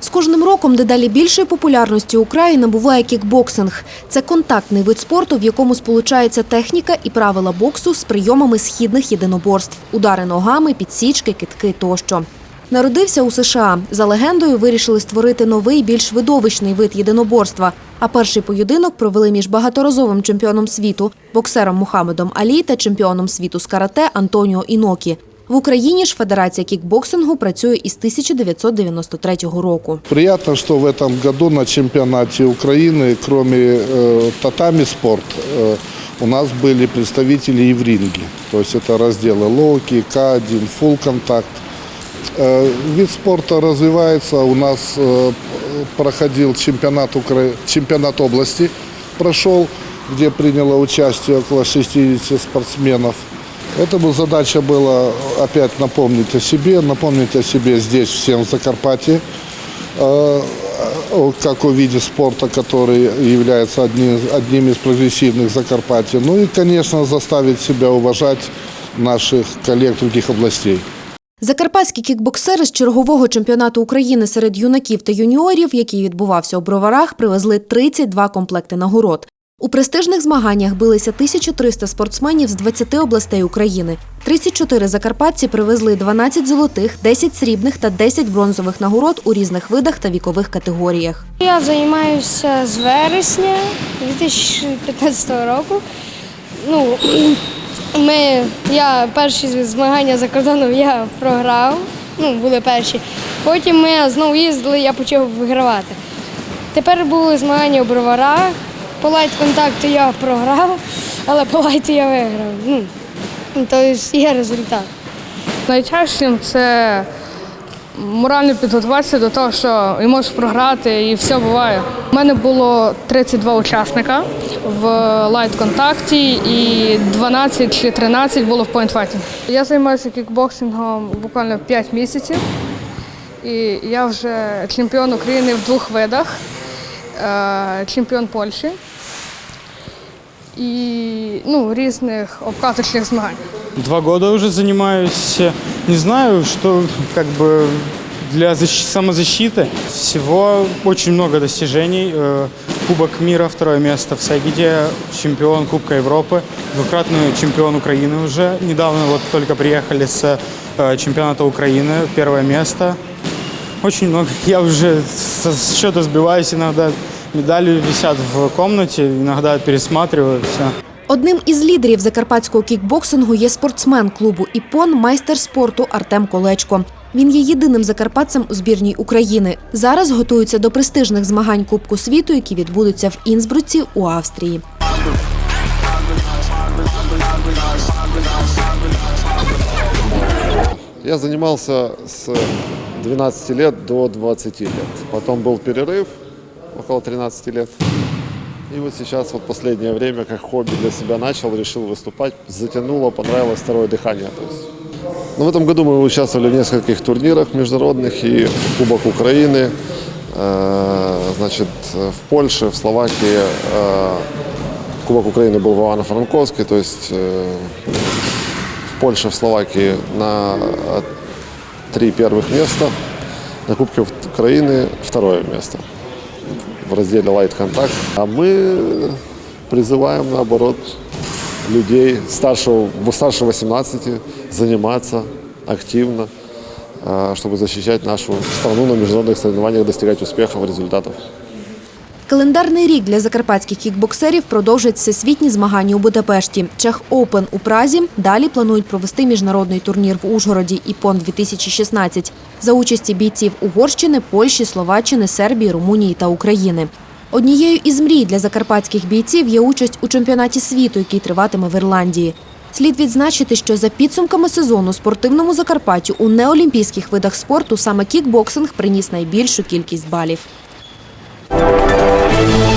З кожним роком дедалі більшої популярності у краї набуває кікбоксинг. Це контактний вид спорту, в якому сполучається техніка і правила боксу з прийомами східних єдиноборств – удари ногами, підсічки, китки тощо. Народився у США. За легендою, вирішили створити новий, більш видовищний вид єдиноборства. А перший поєдинок провели між багаторазовим чемпіоном світу, боксером Мухаммедом Алі та чемпіоном світу з карате Антоніо Інокі. В Україні ж Федерація кікбоксингу працює із 1993 року. Приятно, что в этом году на чемпионате Украины, кроме э, татами спорт, э, у нас были представители и в ринге. То есть это разделы лоуки, К1, фулл контакт. Э, вид спорта развивается. У нас э, проходил чемпионат, Укра... чемпионат области, прошел, где приняло участие около 60 спортсменов. Этому задача была опять напомнить о себе, напомнить о себе здесь, всем в Закарпатье, э, о- как о виде спорта, который является одним, одним из прогрессивных Закарпатья. Ну и, конечно, заставить себя уважать наших коллег других областей. Закарпатські кікбоксери з чергового чемпіонату України серед юнаків та юніорів, який відбувався у Броварах, привезли 32 комплекти нагород. У престижних змаганнях билися 1300 спортсменів з 20 областей України. 34 закарпатці привезли 12 золотих, 10 срібних та 10 бронзових нагород у різних видах та вікових категоріях. Я займаюся з вересня 2015 року. Ну, ми, я перші змагання за кордоном я програв, ну, були перші. Потім ми знову їздили, я почав вигравати. Тепер були змагання у броварах. По лайт-контакту я програв, але по лайту я виграв. Ну, тобто є результат. Найтяжчим це морально підготуватися до того, що і можеш програти, і все буває. У мене було 32 учасника в лайт-контакті і 12 чи 13 було в поінтфайті. Я займаюся кікбоксингом буквально 5 місяців. І я вже чемпіон України в двох видах, е, чемпіон Польщі і ну, різних обкаточних змагань. Два года уже занимаюсь. Не знаю, что как бы для защ- самозащиты. Всего очень много достижений. Э, Кубок мира, второе место в Сагиде, чемпион Кубка Европы, двукратный чемпион Украины уже. Недавно вот только приехали с э, чемпионата Украины, первое место. Очень много. Я уже со счета сбиваюсь иногда. Медали висят в комнате, иногда пересматриваю все. Одним із лідерів закарпатського кікбоксингу є спортсмен клубу ІПОН, майстер спорту Артем Колечко. Він є єдиним закарпатцем у збірній України. Зараз готується до престижних змагань Кубку світу, які відбудуться в Інсбруці у Австрії. Я занимался с 12 лет до 20 лет. Потом был перерыв, около 13 лет. И вот сейчас вот последнее время как хобби для себя начал, решил выступать. Затянуло, понравилось второе дыхание. То есть. Ну, в этом году мы участвовали в нескольких турнирах международных и Кубок Украины, э, значит, в Польше, в Словакии. э, Кубок Украины был в Ивано-Франковске, то есть э, в Польше, в Словакии на э, три первых места, на Кубке Украины второе место в разделе Light Contact. А мы призываем, наоборот, людей старшего, старше 18 заниматься активно, э, чтобы защищать нашу страну на международных соревнованиях, достигать успехов, результатов. Календарний рік для закарпатських кікбоксерів продовжать всесвітні змагання у Будапешті. Чех Оупен у Празі. Далі планують провести міжнародний турнір в Ужгороді ІПОН 2016 за участі бійців Угорщини, Польщі, Словаччини, Сербії, Румунії та України. Однією із мрій для закарпатських бійців є участь у чемпіонаті світу, який триватиме в Ірландії. Слід відзначити, що за підсумками сезону спортивному Закарпаттю у неолімпійських видах спорту саме кікбоксинг приніс найбільшу кількість балів. Thank you.